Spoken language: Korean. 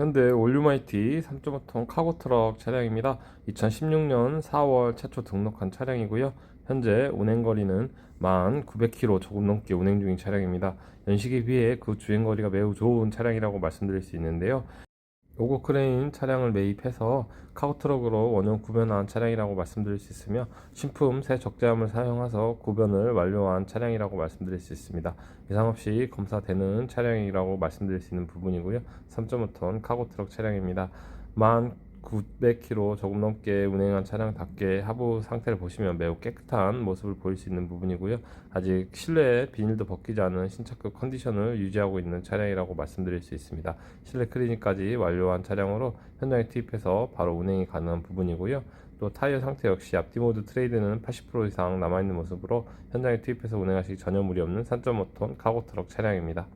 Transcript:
현대 올류마이티 3.5톤 카고 트럭 차량입니다. 2016년 4월 최초 등록한 차량이고요. 현재 운행 거리는 1,900km 조금 넘게 운행 중인 차량입니다. 연식에 비해 그 주행 거리가 매우 좋은 차량이라고 말씀드릴 수 있는데요. 오고 크레인 차량을 매입해서 카고트럭으로 원형 구변한 차량이라고 말씀드릴 수 있으며 신품 새 적재함을 사용해서 구변을 완료한 차량이라고 말씀드릴 수 있습니다. 이상 없이 검사되는 차량이라고 말씀드릴 수 있는 부분이고요. 3.5톤 카고트럭 차량입니다. 1,900km 조금 넘게 운행한 차량답게 하부 상태를 보시면 매우 깨끗한 모습을 보일 수 있는 부분이고요. 아직 실내 비닐도 벗기지 않은 신차급 컨디션을 유지하고 있는 차량이라고 말씀드릴 수 있습니다. 실내 클리닉까지 완료한 차량으로 현장에 투입해서 바로 운행이 가능한 부분이고요. 또 타이어 상태 역시 앞뒤 모두 트레이드는 80% 이상 남아있는 모습으로 현장에 투입해서 운행하시기 전혀 무리 없는 3.5톤 카고 트럭 차량입니다.